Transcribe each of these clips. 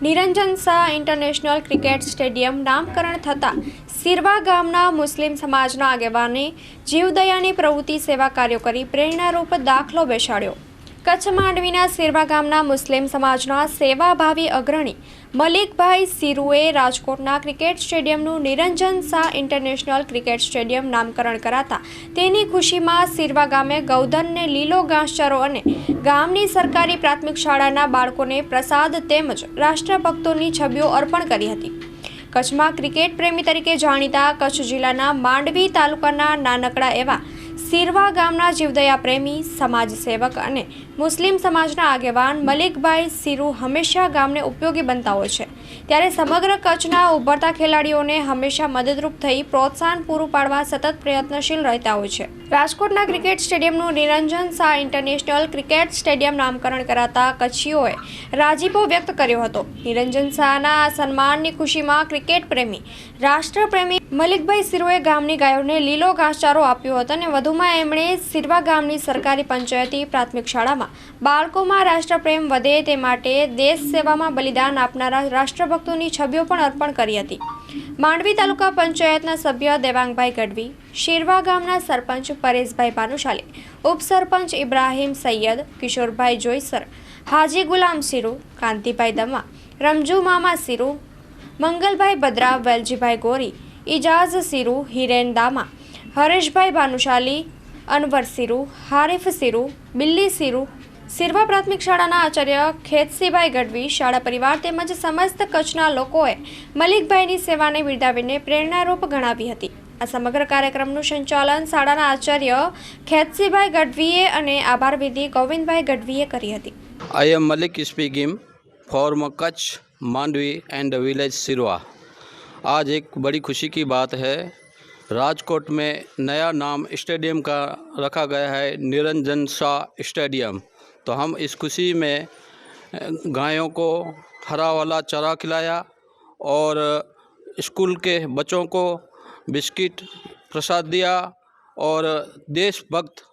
Niranjan Shah international cricket stadium નામકરણ થતાં સિરવા ગામના મુસ્લિમ સમાજના આગેવાને જીવદયાની પ્રવૃત્તિ સેવા કાર્યો કરી પ્રેરણારૂપ દાખલો બેસાડ્યો. કચ્છ માંડવીના સિરવા ગામના મુસ્લિમ સમાજના સેવાભાવી અગ્રણી મલિકભાઈ સિરુએ રાજકોટના cricket સ્ટેડિયમનું Niranjan Shah international cricket stadium નામકરણ કરાતા તેની ખુશીમાં સિરવા ગામે ગૌધનને લીલો ઘાસચારો અને ગામની સરકારી પ્રાથમિક શાળાના બાળકોને પ્રસાદ તેમજ રાષ્ટ્રભક્તોની છબીઓ અર્પણ કરી હતી. કચ્છમાં ક્રિકેટ પ્રેમી તરીકે જાણીતા કચ્છ જિલ્લાના માંડવી તાલુકાના નાનકડા એવા સિરવા ગામના જીવદયા પ્રેમી, સમાજ સેવક અને મુસ્લિમ સમાજના આગેવાન મલિકભાઈ સિરુ હંમેશા ગામને ઉપયોગી બનતા હોય છે. ત્યારે સમગ્ર કચ્છના ઉભરતા ખેલાડીઓને હંમેશા મદદરૂપ થઈ પ્રોત્સાહન પૂરું પાડવા સતત પ્રયત્નશીલ રહેતા હોય છે. રાજકોટના cricket સ્ટેડિયમનું Niranjan Shah international cricket stadium નામકરણ કરાતા કચ્છીઓએ રાજીપો વ્યક્ત કર્યો હતો. નિરંજન શાહના સન્માનની ખુશીમાં ક્રિકેટ પ્રેમી રાષ્ટ્રપ્રેમી મલિકભાઈ સિરોએ ગામની ગાયોને લીલો ઘાસચારો આપ્યો હતો અને વધુમાં એમણે સિરવા ગામની સરકારી પંચાયતી પ્રાથમિક શાળામાં બાળકોમાં રાષ્ટ્રપ્રેમ વધે તે માટે દેશ સેવામાં બલિદાન આપનારા રાષ્ટ્રભક્તોની છબીઓ પણ અર્પણ કરી હતી. માંડવી તાલુકા પંચાયતના સભ્ય દેવાંગભાઈ ગઢવી, શિરવા ગામના સરપંચ પરેશભાઈ ભાનુશાલી, ઉપસરપંચ ઇબ્રાહીમ સૈયદ કિશોરભાઈ જોઈસર, હાજી ગુલામ સિરુ, કાંતિભાઈ દમા રમજુ મામા સિરુ મંગલભાઈ બદ્રા વેલજીભાઈ ગોરી ઇજાઝ સિરુ હિરેન દામા હરેશભાઈ ભાનુશાલી અનવર સિરુ હારિફ સિરુ બિલ્લી સિરુ સિરવા પ્રાથમિક શાળાના આચાર્ય ખેતસીભાઈ ગઢવી શાળા પરિવાર તેમજ સમસ્ત કચ્છના લોકોએ મલિકભાઈની સેવાને બિરદાવીને પ્રેરણારૂપ ગણાવી હતી. આ સમગ્ર કાર્યક્રમનું સંચાલન શાળાના આચાર્ય ખેતસીભાઈ ગઢવીએ અને આભાર વિધિ ગોવિંદભાઈ ગઢવીએ કરી હતી. I am Malik speaking from Kutch, Mandvi and village Sirva. आज एक बड़ी खुशी की बात है, राजकोट में नया नाम स्टेडियम का रखा गया है, निरंजन शाह स्टेडियम। तो हम इस खुशी में गायों को हरा वाला चारा खिलाया और स्कूल के बच्चों को बिस्किट प्रसाद दिया और देशभक्त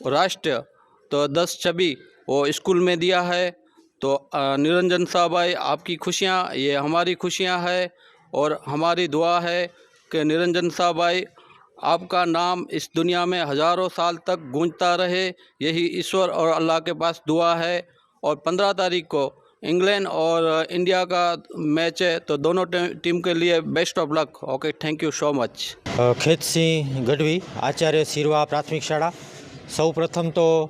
राष्ट्र तो दस छवि वो स्कूल में दिया है। तो अ, निरंजन साहब भाई आपकी खुशियाँ ये हमारी खुशियाँ है और हमारी दुआ है कि निरंजन साहब भाई आपका नाम इस दुनिया में हज़ारों साल तक गूंजता रहे यही ईश्वर और अल्लाह के पास दुआ है और पंद्रह तारीख को इंग्लैंड और इंडिया का मैच है तो दोनों टी- टीम के लिए best of luck okay thank you so much અ, ખેતસિંહ ગઢવી આચાર્ય સિરવા પ્રાથમિક શાળા સૌ પ્રથમ તો અ,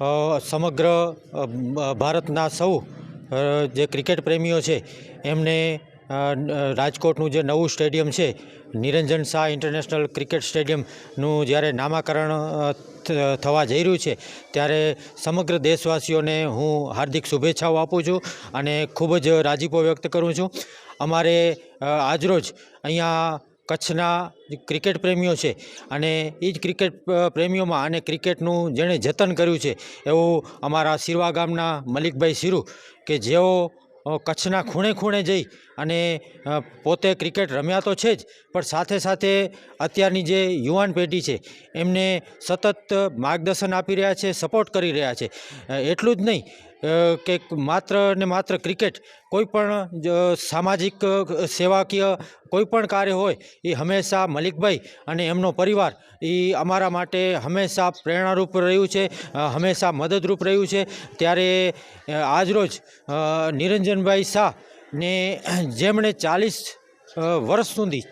સમગ્ર ભારતના સૌ જે ક્રિકેટ પ્રેમીઓ છે, એમને રાજકોટનું જે નવું સ્ટેડિયમ છે, નિરંજન શાહ ઇન્ટરનેશનલ ક્રિકેટ સ્ટેડિયમનું જ્યારે નામાકરણ થવા જઈ રહ્યું છે, ત્યારે સમગ્ર દેશવાસીઓને હું હાર્દિક શુભેચ્છાઓ આપું છું અને ખૂબ જ રાજીપો વ્યક્ત કરું છું. અમારે આજરોજ અહીંયા કચ્છના ક્રિકેટ પ્રેમીઓ છે અને એ જ ક્રિકેટ પ્રેમીઓમાં અને ક્રિકેટનું જેણે જતન કર્યું છે, એવું અમારા સિરવા ગામના મલિકભાઈ સિરુ કે જેઓ કચ્છના ખૂણે ખૂણે જઈ અને પોતે ક્રિકેટ રમ્યા તો છે જ, પણ સાથે સાથે અત્યારની જે યુવાન પેઢી છે, એમને સતત માર્ગદર્શન આપી રહ્યા છે, સપોર્ટ કરી રહ્યા છે. એટલું જ નહીં કે માત્ર ને માત્ર ક્રિકેટ કોઈપણ સામાજિક સેવાકીય કોઈપણ કાર્ય હોય, એ હંમેશા મલિકભાઈ અને એમનો પરિવાર, એ અમારા માટે હંમેશા પ્રેરણારૂપ રહ્યું છે હંમેશા મદદરૂપ રહ્યું છે. ત્યારે આજરોજ નિરંજનભાઈ શાહ ને જેમણે ચાલીસ વર્ષ સુધી,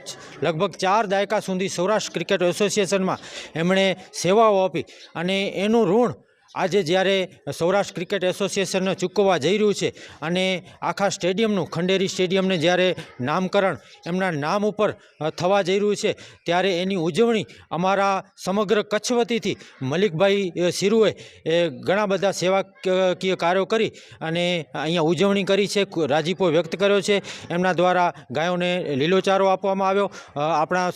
લગભગ ચાર દાયકા સુધી સૌરાષ્ટ્ર ક્રિકેટ એસોસિએશનમાં એમણે સેવાઓ આપી અને એનું ઋણ આજે જ્યારે સૌરાષ્ટ્ર ક્રિકેટ એસોસિએશન ચૂકવવા જઈ રહ્યું છે અને આખા સ્ટેડિયમનું, ખંડેરી સ્ટેડિયમને જ્યારે નામકરણ એમના નામ ઉપર થવા જઈ રહ્યું છે, ત્યારે એની ઉજવણી અમારા સમગ્ર કચ્છ વતીથી મલિકભાઈ શિરુએ, એ, ઘણા બધા સેવાકીય કાર્યો કરી અને અહીંયા ઉજવણી કરી છે રાજીપો વ્યક્ત કર્યો છે. એમના દ્વારા ગાયોને લીલોચારો આપવામાં આવ્યો. આપણા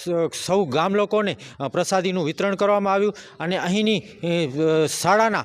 સૌ ગામ લોકોને પ્રસાદીનું વિતરણ કરવામાં આવ્યું અને અહીંની શાળાના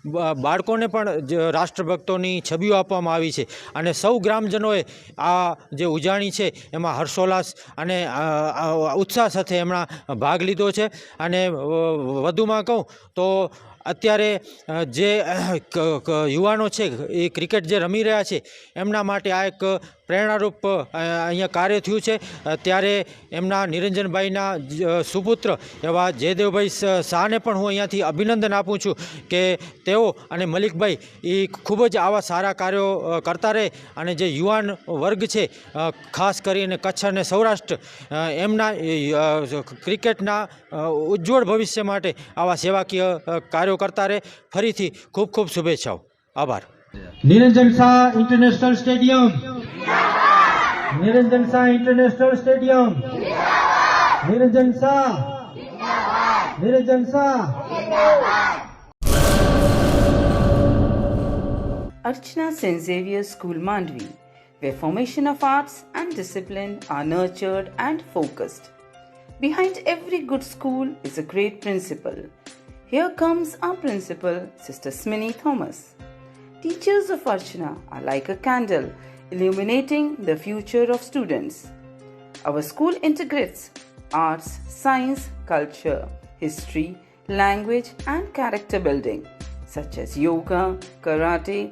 બાળકોને પણ રાષ્ટ્રભક્તોની છબીઓ આપવામાં આવી છે. અને સૌ ગ્રામજનોએ આ જે ઉજાણી છે, એમાં હર્ષોલ્લાસ અને ઉત્સાહ સાથે એમના ભાગ લીધો છે. અને વધુમાં કહું તો અત્યારે જે યુવાનો છે, એ ક્રિકેટ જે રમી રહ્યા છે, એમના માટે આ એક પ્રેરણારૂપ અહીંયા કાર્ય થયું છે. ત્યારે એમના નિરંજનભાઈના સુપુત્ર એવા જયદેવભાઈ શાહને પણ હું અહીંયાથી અભિનંદન આપું છું કે તેઓ અને મલિકભાઈ એ ખૂબ જ આવા સારા કાર્યો કરતા રહે અને જે યુવાન વર્ગ છે ખાસ કરીને કચ્છ અને સૌરાષ્ટ્ર એમના ક્રિકેટના ઉજ્જવળ ભવિષ્ય માટે આવા સેવાકીય કાર્યો કરતા રહે. ફરીથી ખૂબ ખૂબ શુભેચ્છાઓ. આભાર. Niranjan Shah international stadium. Niranjan Shah international stadium. Niranjan Shah Niranjan Shah Archana St. Xavier School Mandvi, where formation of arts and discipline are nurtured and focused. Behind every good school is a great principal. Here comes our principal, Sister Smini Thomas. Teachers of Archana are like a candle illuminating the future of students. Our school integrates arts, science, culture, history, language, and character building, such as yoga, karate,